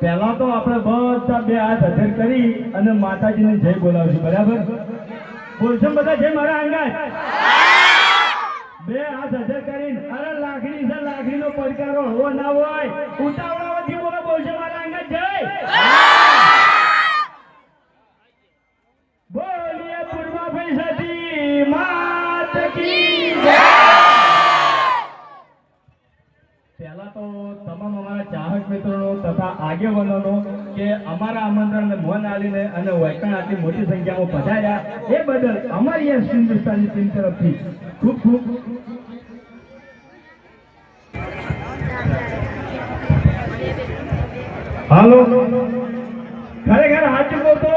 પહેલા તો આપણે બધા બે હાથ હજર કરી અને માતાજીને જય બોલાવશું, બરાબર? બોલશો બધા, જય મારા અંગાજ બે હાથ હજર કરીને, અરે લાકડી છે, લાકડીનો પડકારો હળવો ના હોય ઉતાવળાવથી બોલો બોલશો મારા અંગાત જય બોલીએ પૂર્વા પૈસાથી માત કી જય પહેલા તો તમામ ચાહક મિત્રોનો તથા આગેવાનોનો કે અમારા આમંત્રણને મોન આલીને અને વૈકણ મોટી સંખ્યામાં પધાર્યા. એ બદલ અમારી આ હિન્દુસ્તાની ટીમ તરફથી ખૂબ ખૂબ હાલો. ખરેખર સાચું કહું તો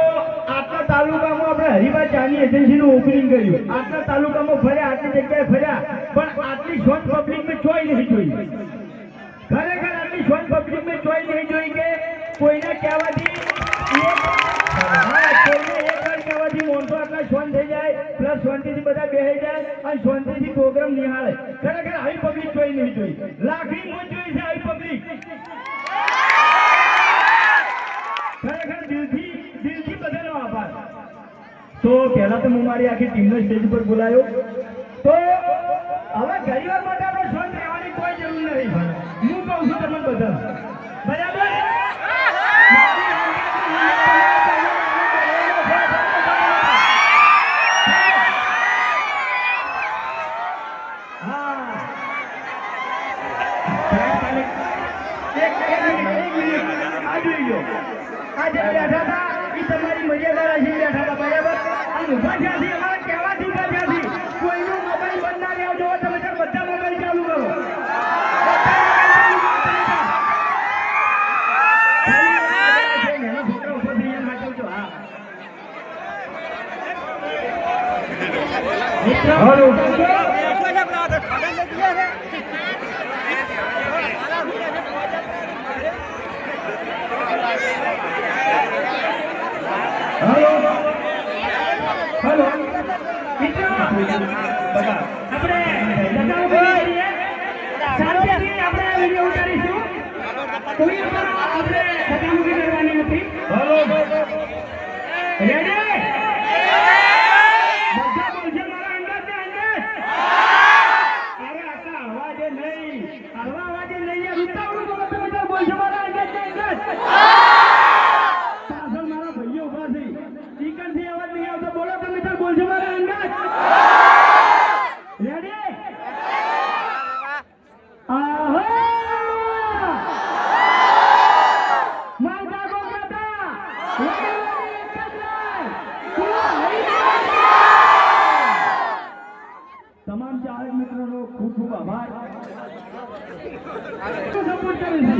આટલા તાલુકામાં આપણે હરિભાઈ ચાની એજન્સીનું ઓપનિંગ કર્યું. આટલા તાલુકામાં ફર્યા, આટલી જગ્યાએ ફર્યા, પણ આટલી શોર્ટ પબ્લિક મેં ચોઈ નહીં જોઈ ખરેખર આટલી શોર્ટ પબ્લિક મેં ચોઈ નહીં જોઈ કે કોઈને કહેવાથી એક હા, કોઈને એક વાર કહેવાથી માણસો આટલા શાંત થઈ જાય પ્લસ શાંતિથી બધા બેસી જાય અને શાંતિથી પ્રોગ્રામ નિહાળે ખરેખર આવી પબ્લિક જોઈ નહીં લાખની મોજ છે આવી પબ્લિક. ખરેખર દિલથી દિલથી બધાનો આભાર. તો પહેલા તો હું મારી આખી ટીમને સ્ટેજ પર બોલાયો. તો હવે ઘણીવાર માટે આપણે શાંત રહેવાની કોઈ જરૂર નથી હું કહું છું તમને બધા બરાબર હા એક એક મિનિટ એક મિનિટ આ જોઈ લો આ જે બેઠા હતા એ તમારી મર્યાદા રાખી બેઠા હતા બરાબર અને ઊભા થયા છે અમારા કહેવાથી ઊભા થયા છે કોઈનો મોબાઈલ બંધ ના રહેવો જોવો તમે તાર બધા મોબાઈલ ચાલુ કરો બધા mobile ચાલુ કરો. ખાલી આ બધા છે ને, એના છોકરા ઊભા થઈ ગયા માટે તો હા. હેલો હેલો મિત્રો બતા આપણે જતા કરીએ શાંતિથી આપણે આ વીડિયો ઉતારીશું કોઈ પણ આપણે સતામુખી કરવાની નથી હેલો રેડી બધા બોલશે મારા અંદાજ ને અંદાજ અરે આટલા અવાજે નહીં હળવા અવાજે નહીં યાર ઉતાવળું બોલો તમે તાર બોલશો મારા અંદાજ ને અંદાજ પાછળ મારા ભાઈઓ ઊભા છે ચીકનથી અવાજ નહીં આવતો બોલો તમે તાર બોલશો મારા અંદાજ રેડી આહા મારા ગોગા તમામ ચાહક મિત્રોનો ખૂબ ખૂબ આભાર સપોર્ટ કરે છે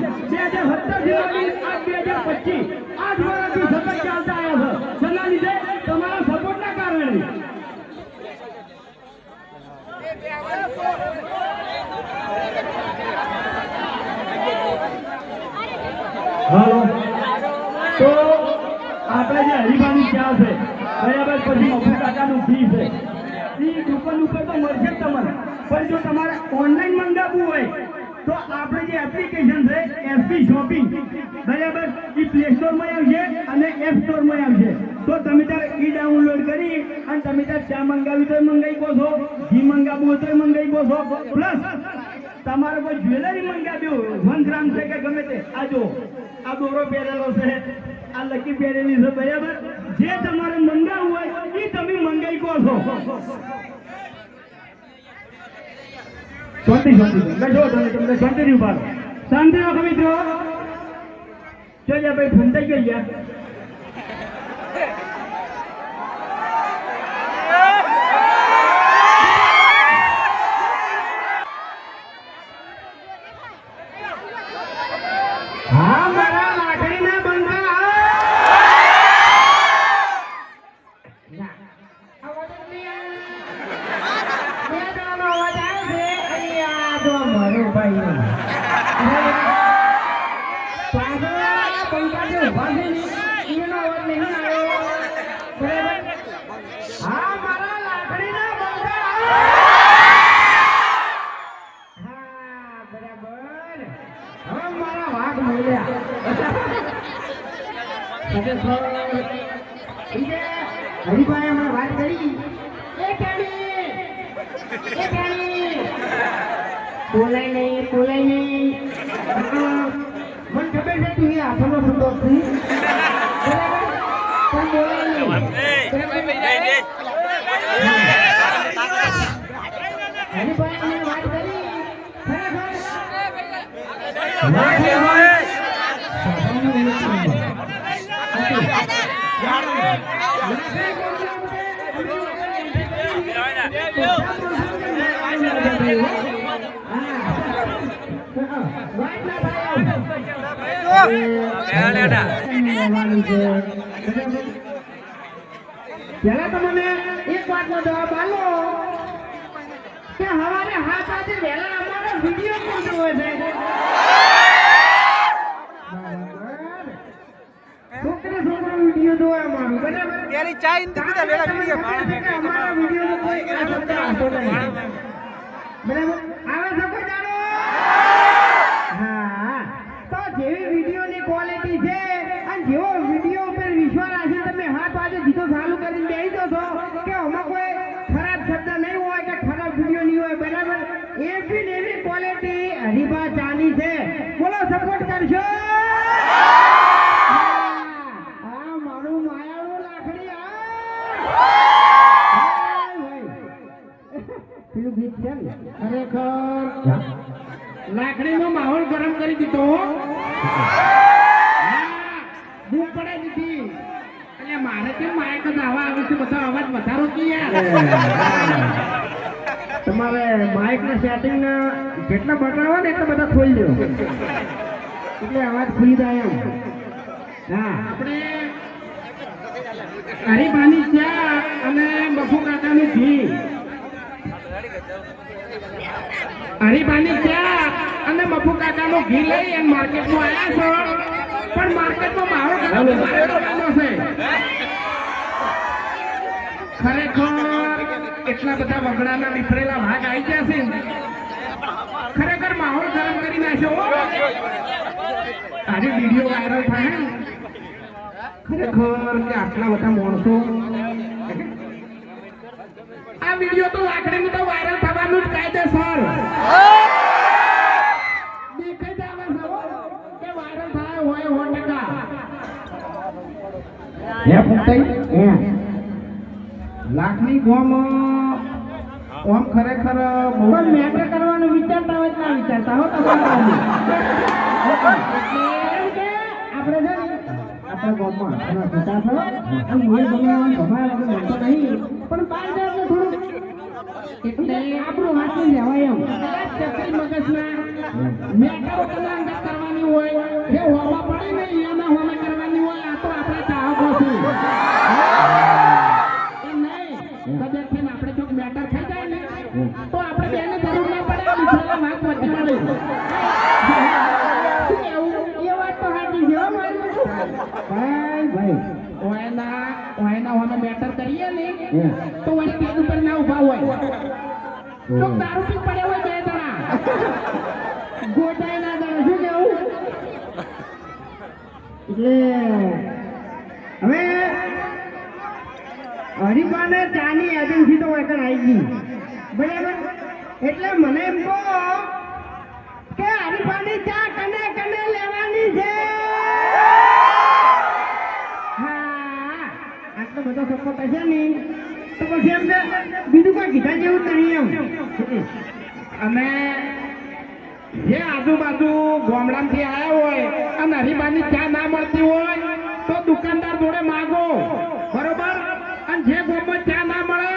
તો આપણે જે હરિભાની ચા છે બરાબર પછી મફુ કાકાનું ફી છે. એ દુકાન ઉપર તો તમને પણ જો તમારે ઓનલાઈન મંગાવવું હોય, તો આપણે જે એપ્લિકેશન છે એસપી શોપિંગ બરાબર? એ પ્લે સ્ટોરમાં આવશે અને એપ સ્ટોરમાં આવશે તો તમે ત્યારે એ ડાઉનલોડ કરી અને તમે ત્યારે ચા મંગાવી તો મંગાવી કહો છો, ઘી મંગાવવું હોય તો મંગાવી કહો છો. પ્લસ તમારે કોઈ જ્વેલરી મંગાવ્યું વન ગ્રામ છે કે ગમે તે? આ જો આ દોરો પહેરેલો છે. આ લકી પહેરેલી છે, બરાબર? જે તમારે મંગાવવું હોય એ તમે મંગાવી કહો છો. શાંતિ શાંતિ બેઠો તમે તમને શાંતિથી ઊભા રહો શાંતિ રાખો મિત્રો. જોજે ભાઈ ફૂંટાઈ ગઈ યાર હા મારા લાકડીના બંધા ના અવાજ જ નહીં આવે. બે જણાનો અવાજ આવે છે અને આ જો મારો ભાઈ પંખા જે હરિભાઈ હમણાં વાત કરી એ કેણી એ ટાણી બોલાય નહીં બોલાય નહીં મને ખબર છે તું એ હાથોનો ફૂટો છું બરાબર પણ બોલાય નહીં હરિભાઈ હમણાં વાત કરી ખરેખર વાત કરી. પેલા તો એક વાતનો જવાબ આલો કે હવારે હાથ સાથે વહેલા અમારો વીડિયો કોણ જોવે છે? છોકરા છોકરા વીડિયો જોવે અમારું બરાબર? તેરી ચા ઇંધી પીધા વેલા વીડિયો ભાડા વીડિયો કોઈ. બરાબર આવે છે કોઈ દાડો હા તો જેવી વિડીયોની ક્વોલિટી છે અને જેવો વીડિયો ઉપર વિશ્વાસ રાખી તમે હાથ આજે જીતો ચાલુ કરીને બેસી દો છો કે આમાં કોઈ ખરાબ શબ્દ નહીં હોય કે ખરાબ વીડિયો નહીં હોય બરાબર એવી ને એવી ક્વોલિટી હરિભા ચાની છે બોલો સપોર્ટ કરશો આ મારું માયાળું લાકડી આ પેલું ગીત છે ને ખરેખર લાકડીનો માહોલ ગરમ કરી દીધો. પડે બૂમ પડાઈ દીધી. એટલે મારે કેમ માયક જ આવા આવે છે? બધા અવાજ વધારો કે યાર. તમારે માઇક ના સેટિંગ ના જેટલા બટન હોય ને એટલા બધા ખોલી દો. એટલે અવાજ ખુલી જાય એમ. હા. આપણે હરીબાની ચા અને બફુ કાકાનું ઘી. હરીબાની ચા અને બફુ કાકાનું ઘી લઈ અને માર્કેટમાં આવ્યા છો. પણ માર્કેટમાં મારો કરવાનો છે. ખરેખર એટલા બધા વગડાના નીકળેલા ભાગ આવી ગયા છે. ખરેખર માહોલ ગરમ કરી નાખ્યો. આજે વીડિયો વાયરલ થાય ખરેખર કે આટલા બધા માણસો આ વિડિયો તો લાકડીનું તો વાયરલ થવાનું જ કાયદેસર. દેખાઈ છે. કે વાયરલ થાય હોય સો ટકા. હે ફૂટાઈ હે. લાખની ગોમ ઓમ ખરેખર પણ મેટર કરવાનું વિચારતા હોય ના વિચારતા હો આપણે છે આપણા ગામમાં છો આપણે નહીં. પણ બાર થોડું એટલે આપણું હાથું લેવાય એમ. ચકરી મગજના મેટરો અંદર કરવાની હોય જે હોવા પડે ને એના હોમે કરવાની હોય આ તો આપણે ચાહકો છે. કદાચ આપણે જો મેટર થઈ જાય ને તો આપણે બેને જરૂર ના પડે બીજાના વાંક વચ્ચે પડે એવું? એ વાત તો ભાઈ ભાઈ. ઓયના ઓયના હોમે મેટર કરીએ ને તો વળી પેજ ઉપર ના ઊભા હોય તો દારૂ પી પડે હોય બે જણા. ગોટાય ના દાડા શું કેવું? એટલે હવે હરિપાને ચાની એજન્સી તો એકણ આવી ગઈ બરાબર? એટલે મને એમ કહો કે હરિપાની ચા કને કને લેવાની છે. હા આટલો બધો સપોર્ટ હશે તો પછી એમ બીજું કોઈ કીધા જેવું નહીં એમ. અને જે આજુબાજુ ગામડામાંથી આવ્યા હોય અને હરિબાની ચા ના મળતી હોય તો દુકાનદાર જોડે માગો. બરોબર? અને જે ગામમાં ચા ના મળે,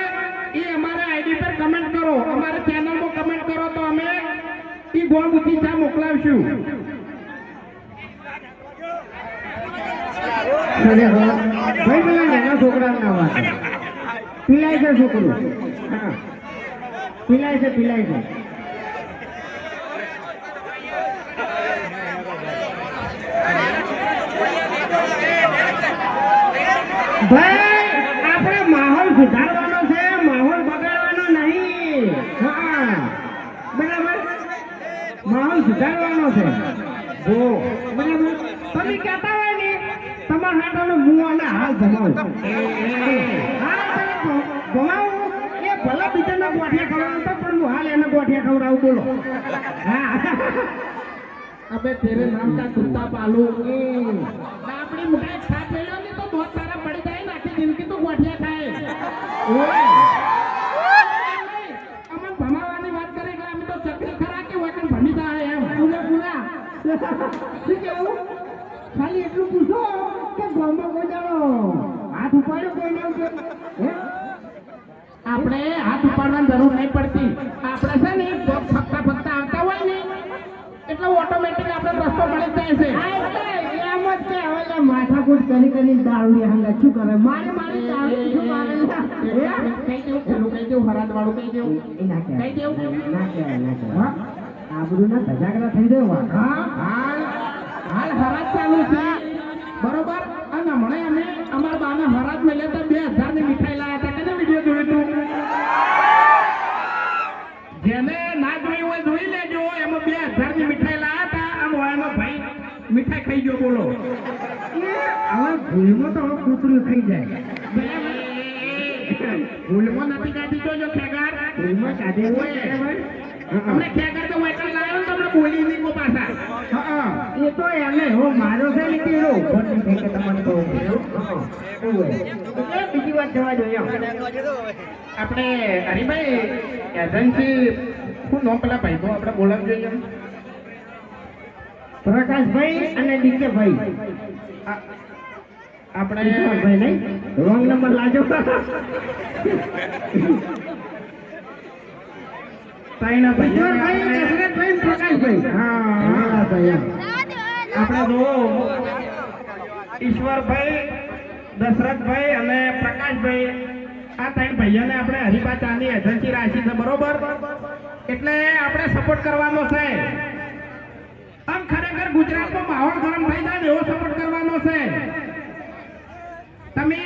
એ અમારા આઈડી પર કમેન્ટ કરો. અમારે ચેનલમાં કમેન્ટ કરો તો અમે એ ગોળ ઉઠી ચા મોકલાવશું. ભાઈ છોકરા. છોકરું પીલાય છે પીલાય છે. માહોલ સુધારવાનો છે, માહોલ બગાડવાનો નહીં. હા. માહોલ સુધારવાનો છે. હો બરાબર? તમે કહેતા હોય ને, તમારા હાથોનો મુવાના હાલ જમાવું. હા તમે ભ- ભમાવું એ ભલા બીજાના ગોઠિયા ખવડાવતા પણ હું હાલ હા અબે તેરે નામ કા કુત્તા પાલू આપણી મુઠાઈ ખા પેલો ને તો બહુ સારા પડી જાય ને આખી જિંદગી તો ગોઠિયા ખાય ઓય અમન ભમાવાની વાત કરે એટલે અમે તો ચકરી ખરા કે વતન ભમી જાય એમ પૂરા પૂરા શું કેવું ખાલી એટલું પૂછો કે ગામમાં જાણો હાથ ઉપાડ્યો કોઈ આપણે હાથ ઉપાડવાની જરૂર નહીં પડતી આપણે છે ને ફકતા ફકતા આવતા હોય ને એટલે ઓટોમેટિક આપણે રસ્તો મળી જાય છે. એમ જ છે હવે માથાકૂટ કરી કરી દારૂ હંગા શું કરે? મારે મારી દારૂ શું મારે કઈ દેવું? પેલું કઈ દેવું? હરાદ વાળું કઈ દેવું? કઈ દેવું? ના કહેવાય ના કહેવાય આબરૂ ના ધજાગરા થઈ જાય હા? હાલ હાલ હરાદ ચાલુ છે. બરોબર? અને હમણાં અમે અમારા બાના હરાજ મેં લેતા બે હજારની મીઠાઈ લાયા હતા. કને વીડિયો જોયું તું? ખાઈ ગયો બોલો. હવે ભૂલમાં તો કૂતરું થઈ જાય. ભૂલમાં નથી કાઢી જોજો ખેગાર. ભૂલમાં કાઢી હોય અમને ખેગાર તો વેટર લાવ્યો ને તમને બોલી નહીં કો પાછા. એ તો એને હો મારો છે ને કે ઉપર થઈ કે તમને તો બીજી વાત જવા જોઈએ આપણે હરીભાઈ એજન્સી શું નામ પેલા ભાઈ તો આપણે બોલાવજો જોઈએ પ્રકાશભાઈ અને ડીકેભાઈ. આપણે ભાઈ નહીં? Wrong number લાજો. તાઈના ભાઈ. દશરથભાઈ પ્રકાશભાઈ. હા ભાઈ આપણે જો ઈશ્વરભાઈ દશરથભાઈ અને પ્રકાશભાઈ આ ત્રણ ભાઈઓને આપણે હરિભા ચાની એજન્સી રાખી છે બરોબર? એટલે આપણે સપોર્ટ કરવાનો છે. આમ ખરેખર ગુજરાતનો માહોલ ગરમ થઈ જાય એવો સપોર્ટ કરવાનો છે. તમે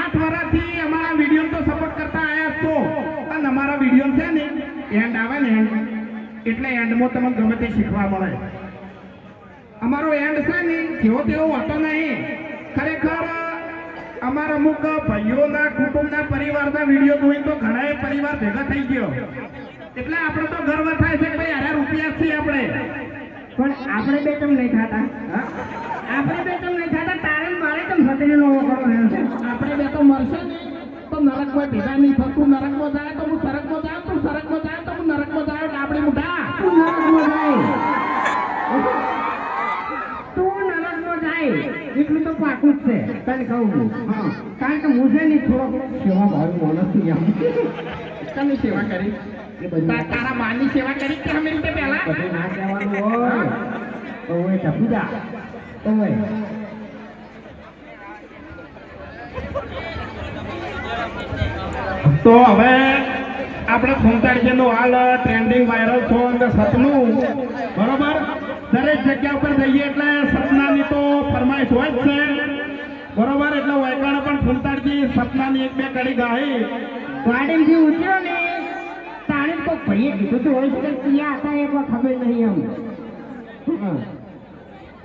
આઠ વર્ષથી અમારા વીડિયો તો સપોર્ટ કરતા આવ્યા છો. અને અમારા વીડિયો છે ને એન્ડ આવે ને એન્ડ એટલે એન્ડમાં તમને ગમે તે શીખવા મળે. અમારો એન્ડ છે ને, જેવો તેવો હોતો નહીં. ખરેખર, અમારા અમુક ભાઈઓના, કુટુંબના પરિવારના વીડિયો જોઈને તો ઘણા પરિવાર ભેગા થઈ ગયો. એટલે આપણે તો ગર્વ થાય છે ભાઈ હજાર રૂપિયા છીએ આપણે. પણ આપણે બે તમ નહીં ખાતા આપણે બે તમ નહીં ખાતા તારે મારે તમ સતીને નો કરો આપણે બે તો મરશે ને તો નરકમાં ભેગા નહીં થતું. નરકમાં જાય તો હું સરકમાં જાય તું સરકમાં જાય તો હું નરકમાં જાય આપણે મુઢા તું નરકમાં જાય. તું નરકમાં જાય. એટલું તો પાકું જ છે. તને કહું હા. કારણ કે હું છે ને થોડો સેવા ભાવ માણસ છું એમ. તમે સેવા કરી? તારા માની સેવા કરી કે અમે રીતે પહેલા? ના ઓય તો હવે આપણે ફૂમતાડીનું હાલ ટ્રેન્ડિંગ વાયરલ સોંગ સપનું. બરોબર? દરેક જગ્યા ઉપર જઈએ એટલે સપનાની તો ફરમાઈશ હોય જ છે. બરોબર? એટલે વૈકાણે પણ ફૂમતાડજી સપનાની એક બે કડી ગાઈ. ગાડીથી ઉતર્યો ને તાણે તો ભાઈએ કીધું તો હોય છે ક્યાં હતા? એ ખબર નહીં એમ.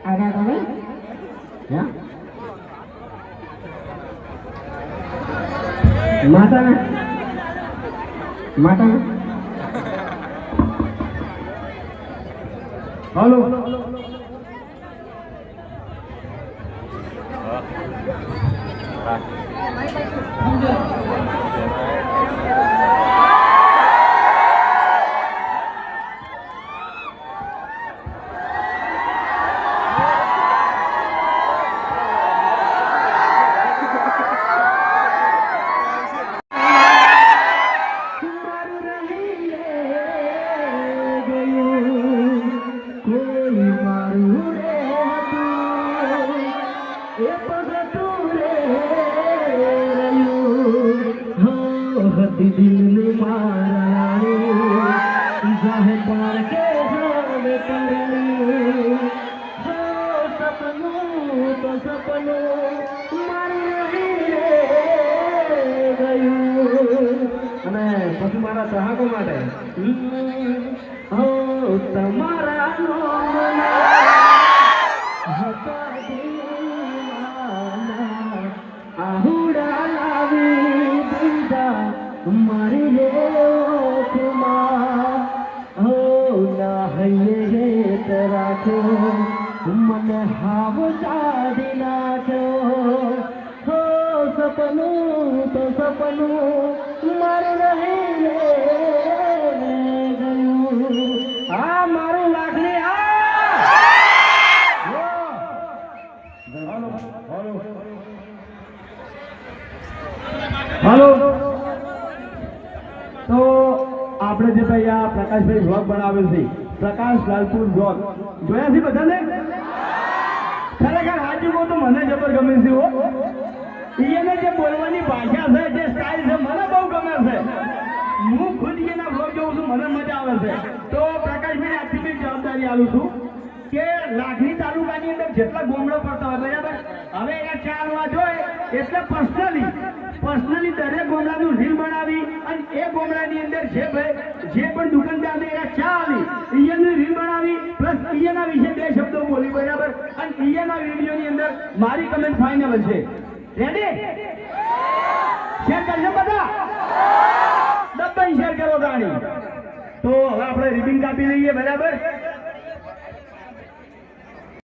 આગળ તમે માતા માતા હલો? કોઈ પ્રકાશભાઈ વ્લોગ બનાવેલ છે. પ્રકાશ લાલપુર વ્લોગ જોયા છે બધાને? ખરેખર આજે કહું તો મને જબર ગમે છે હો. એને જે બોલવાની ભાષા છે, જે સ્ટાઇલ છે, મને બહુ ગમે છે. હું ખુદ એના વ્લોગ જોઉં છું, મને મજા આવે છે. તો પ્રકાશભાઈ, આજથી બી જવાબદારી આલું છું કે લાખણી તાલુકાની અંદર જેટલા ગોમડો પડતા હોય, બરાબર? હવે એને ચાલવા હોય, એટલે પર્સનલી પર્સનલી દરેક ગોમડાનું રીલ બનાવી અને એ ગોમડાની અંદર જે ભાઈ, જે પણ દુકાનદારને એના ચા આવી ઈયની રીલ બનાવી, પ્લસ ઈયના વિશે બે શબ્દો બોલી, બરાબર? અને ઈયના વિડીયોની અંદર મારી કમેન્ટ ફાઇનલ છે. રેડી શેર કરજો બધા. ડબ્બાઈ શેર કરો ગાણી તો હવે આપણે રિબિન કાપી લઈએ, બરાબર?